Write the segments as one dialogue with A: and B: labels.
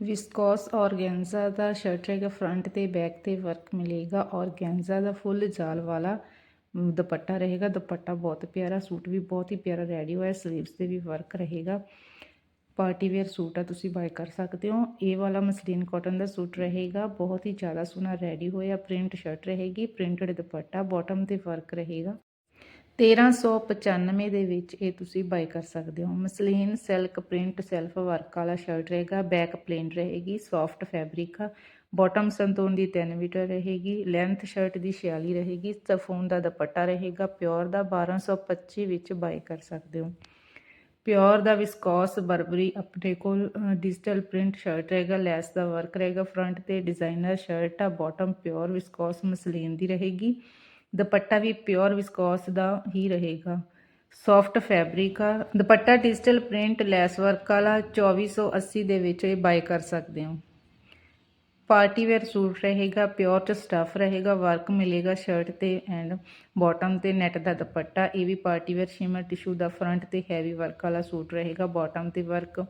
A: Viscose organza ਦਾ shirt ਰਹੇਗਾ front ਤੇ ਬੈਕ ਤੇ ਵਰਕ ਮਿਲੇਗਾ ਔਰਗੈਂਜ਼ਾ ਦਾ ਫੁੱਲ ਜਾਲ ਵਾਲਾ ਦੁਪੱਟਾ ਰਹੇਗਾ, ਦੁਪੱਟਾ ਬਹੁਤ ਪਿਆਰਾ, ਸੂਟ ਵੀ ਬਹੁਤ ਹੀ ਪਿਆਰਾ ਰੈਡੀ ਹੋਇਆ ਸਲੀਵਸ ਤੇ ਵੀ ਵਰਕ ਰਹੇਗਾ। ਪਾਰਟੀ ਵੇਅਰ ਸੂਟ ਆ, ਤੁਸੀਂ ਬਾਏ ਕਰ ਸਕਦੇ ਹੋ। ਇਹ ਵਾਲਾ ਮਸਲੀਨ ਕਾਟਨ ਦਾ ਸੂਟ ਰਹੇਗਾ, ਬਹੁਤ ਹੀ ਜ਼ਿਆਦਾ ਸੋਹਣਾ ਰੈਡੀ ਹੋਇਆ ਪ੍ਰਿੰਟ ਸ਼ਰਟ ਰਹੇਗੀ ਪ੍ਰਿੰਟਡ ਦੁਪੱਟਾ ਬਾਟਮ ਤੇ ਵਰਕ ਰਹੇਗਾ। 1395 ਦੇ ਵਿੱਚ ਇਹ ਤੁਸੀਂ ਬਾਈ ਕਰ ਸਕਦੇ ਹੋ। Muslin silk print self work ਵਾਲਾ ਸ਼ਰਟ ਰਹੇਗਾ ਬੈਕ ਪਲੇਨ ਰਹੇਗੀ ਸੌਫਟ ਫੈਬਰਿਕ ਆ ਬਾਟਮ ਸੰਤੂਨ ਦੀ 3 ਮੀਟਰ ਰਹੇਗੀ ਲੈਂਥ ਸ਼ਰਟ ਦੀ 46 ਰਹੇਗੀ ਸਫੋਨ ਦਾ ਦੁਪੱਟਾ ਰਹੇਗਾ ਪਿਓਰ ਦਾ 1225 ਵਿੱਚ ਬਾਈ ਕਰ ਸਕਦੇ ਹੋ। ਪਿਓਰ ਦਾ ਵਿਸਕੋਸ ਬਰਬਰੀ ਆਪਣੇ ਕੋਲ ਡਿਜੀਟਲ ਪ੍ਰਿੰਟ ਸ਼ਰਟ ਰਹੇਗਾ ਲੈਸ ਦਾ ਵਰਕ ਰਹੇਗਾ ਫਰੰਟ ਤੇ ਡਿਜ਼ਾਈਨਰ ਸ਼ਰਟ ਆ ਬਾਟਮ ਪਿਓਰ ਵਿਸਕੋਸ ਮਸਲੀਨ ਦੀ ਰਹੇਗੀ। ਦੁਪੱਟਾ ਵੀ ਪਿਓਰ ਵਿਸਕੋਸ ਦਾ ਹੀ ਰਹੇਗਾ। ਸੌਫਟ ਫੈਬਰਿਕ ਆ। Dupatta digital print lace work ਵਾਲਾ 2480 ਦੇ ਵਿੱਚ ਇਹ ਬਾਈ ਕਰ ਸਕਦੇ ਹੋ। ਪਾਰਟੀ ਵੇਅਰ ਸੂਟ ਰਹੇਗਾ ਪਿਓਰ ਚ ਸਟਫ ਰਹੇਗਾ ਵਰਕ ਮਿਲੇਗਾ ਸ਼ਰਟ ਤੇ ਐਂਡ ਬਾਟਮ ਤੇ ਨੈਟ ਦਾ ਦੁਪੱਟਾ। ਇਹ ਵੀ ਪਾਰਟੀ ਵੇਅਰ ਸ਼ਿਮਰ ਟਿਸ਼ੂ ਦਾ ਫਰੰਟ ਤੇ ਹੈਵੀ ਵਰਕ ਵਾਲਾ ਸੂਟ ਰਹੇਗਾ ਬਾਟਮ ਤੇ ਵਰਕ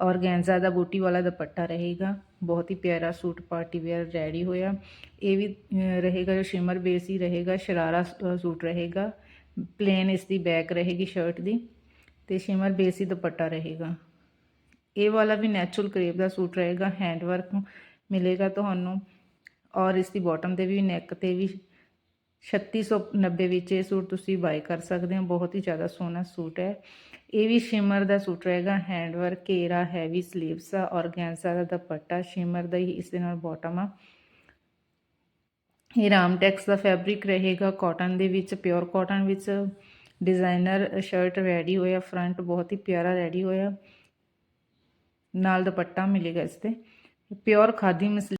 A: ਔਰਗੈਂਜ਼ਾ ਦਾ ਬੂਟੀ ਵਾਲਾ ਦੁਪੱਟਾ ਰਹੇਗਾ। ਬਹੁਤ ਹੀ ਪਿਆਰਾ ਸੂਟ ਪਾਰਟੀ ਵੇਅਰ ਰੈਡੀ ਹੋਇਆ। ਇਹ ਵੀ ਰਹੇਗਾ ਜੋ ਸ਼ਿਮਰ ਬੇਸ ਹੀ ਰਹੇਗਾ, ਸ਼ਰਾਰਾ ਸੂਟ ਰਹੇਗਾ। ਪਲੇਨ ਇਸ ਦੀ ਬੈਕ ਰਹੇਗੀ ਸ਼ਰਟ ਦੀ ਤੇ ਸ਼ਿਮਰ ਬੇਸ ਹੀ ਦੁਪੱਟਾ ਰਹੇਗਾ। ਇਹ ਵਾਲਾ ਵੀ ਨੈਚੁਰਲ ਕਰੇਪ ਦਾ ਸੂਟ ਰਹੇਗਾ ਹੈਂਡ ਵਰਕ ਮਿਲੇਗਾ ਤੁਹਾਨੂੰ। ਔਰ ਇਸ ਦੀ ਬਾਟਮ ਤੇ ਵੀ, ਨੈਕ ਤੇ ਵੀ 3690 ਵਿੱਚ ਇਹ ਸੂਟ ਤੁਸੀਂ ਬਾਈ ਕਰ ਸਕਦੇ ਹੋ। ਬਹੁਤ ਹੀ ਜ਼ਿਆਦਾ ਸੋਹਣਾ ਸੂਟ ਹੈ। ਇਹ ਵੀ ਸ਼ਿਮਰ ਦਾ ਸੂਟ ਰਹੇਗਾ ਹੈਂਡ ਵਰਕ ਘੇਰਾ, ਹੈਵੀ ਸਲੀਵਸ ਆ ਔਰਗੈਂਜ਼ਾ ਦਾ ਦੁਪੱਟਾ, ਸ਼ਿਮਰ ਦਾ ਹੀ ਇਸ ਦੇ ਨਾਲ ਬਾਟਮ ਆ। ਇਹ ਰਾਮਟੈਕਸ ਦਾ ਫੈਬਰਿਕ ਰਹੇਗਾ ਕਾਟਨ ਦੇ ਵਿੱਚ ਪਿਓਰ ਕਾਟਨ ਵਿੱਚ ਡਿਜ਼ਾਈਨਰ ਸ਼ਰਟ ਰੈਡੀ ਹੋਇਆ ਫਰੰਟ ਬਹੁਤ ਹੀ ਪਿਆਰਾ ਰੈਡੀ ਹੋਇਆ। ਨਾਲ ਦੁਪੱਟਾ ਮਿਲੇਗਾ ਇਸ ਤੇ। Pure khadi muslin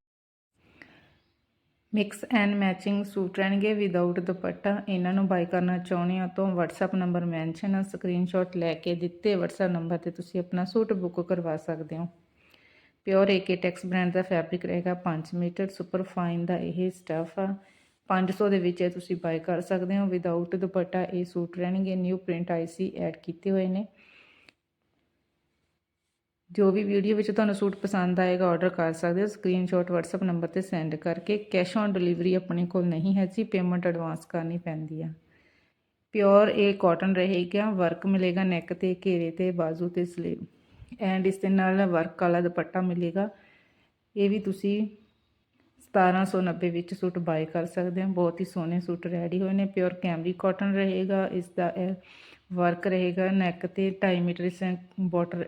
A: mix and matching suit ਰਹਿਣਗੇ ਵਿਦਆਊਟ ਦੁਪੱਟਾ। ਇਹਨਾਂ ਨੂੰ ਬਾਈ ਕਰਨਾ ਚਾਹੁੰਦੇ ਹੋ ਤਾਂ WhatsApp ਨੰਬਰ ਮੈਂਸ਼ਨ ਆ ਸਕਰੀਨਸ਼ਾਟ ਲੈ ਕੇ ਦਿੱਤੇ WhatsApp ਨੰਬਰ ਤੇ ਤੁਸੀਂ ਆਪਣਾ ਸੂਟ ਬੁੱਕ ਕਰਵਾ ਸਕਦੇ ਹੋ। ਪਿਓਰ ਏਕੇ ਟੈਕਸ ਬ੍ਰਾਂਡ ਦਾ ਫੈਬਰਿਕ ਰਹੇਗਾ 5 ਮੀਟਰ ਸੁਪਰ ਫਾਈਨ ਦਾ ਇਹ ਸਟਫ ਆ। 500 ਦੇ ਵਿੱਚ ਇਹ ਤੁਸੀਂ ਬਾਈ ਕਰ ਸਕਦੇ ਹੋ। ਵਿਦਆਊਟ ਦੁਪੱਟਾ ਇਹ ਸੂਟ ਰਹਿਣਗੇ। ਨਿਊ ਪ੍ਰਿੰਟ ਆਈਸੀ ਐਡ ਕੀਤੇ ਹੋਏ ਨੇ। ਜੋ ਵੀ ਵੀਡੀਓ ਵਿੱਚ ਤੁਹਾਨੂੰ ਸੂਟ ਪਸੰਦ ਆਏਗਾ ਆਰਡਰ ਕਰ ਸਕਦੇ ਹੋ ਸਕਰੀਨਸ਼ਾਟ WhatsApp ਨੰਬਰ ਤੇ ਸੈਂਡ ਕਰਕੇ ਕੈਸ਼ ਔਨ ਡਿਲੀਵਰੀ ਆਪਣੇ ਕੋਲ ਨਹੀਂ ਹੈ ਜੀ ਪੇਮੈਂਟ ਐਡਵਾਂਸ ਕਰਨੀ ਪੈਂਦੀ ਆ। ਪਿਓਰ ਇਹ ਕਾਟਨ ਰਹੇਗਾ ਵਰਕ ਮਿਲੇਗਾ ਨੈਕ ਤੇ, ਘੇਰੇ ਤੇ, ਬਾਜ਼ੂ ਤੇ ਸਲੀਵ ਐਂਡ ਇਸ ਦੇ ਨਾਲ ਵਰਕ ਵਾਲਾ ਦੁਪੱਟਾ ਮਿਲੇਗਾ। ਇਹ ਵੀ ਤੁਸੀਂ 1790 ਵਿੱਚ ਸੂਟ ਬਾਈ ਕਰ ਸਕਦੇ ਹੋ। ਬਹੁਤ ਹੀ ਸੋਹਣੇ ਸੂਟ ਰੈਡੀ ਹੋਏ ਨੇ। ਪਿਓਰ ਕੈਮਰੀ ਕਾਟਨ ਰਹੇਗਾ। ਇਸ ਦਾ ਵਰਕ ਰਹੇਗਾ। ਨੈਕ ਤੇ 2.5 ਮੀਟਰ ਸੈਂਟ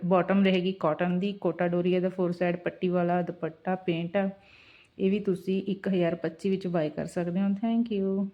A: ਬਾਟਮ ਰਹੇਗੀ ਕਾਟਨ ਦੀ। ਕੋਟਾ ਡੋਰੀਆ ਦਾ ਫੋਰ ਸਾਈਡ ਪੱਟੀ ਵਾਲਾ ਦੁਪੱਟਾ ਪੇਂਟ ਆ। ਇਹ ਵੀ ਤੁਸੀਂ 1025 ਵਿੱਚ ਬਾਈ ਕਰ ਸਕਦੇ ਹੋ। Thank you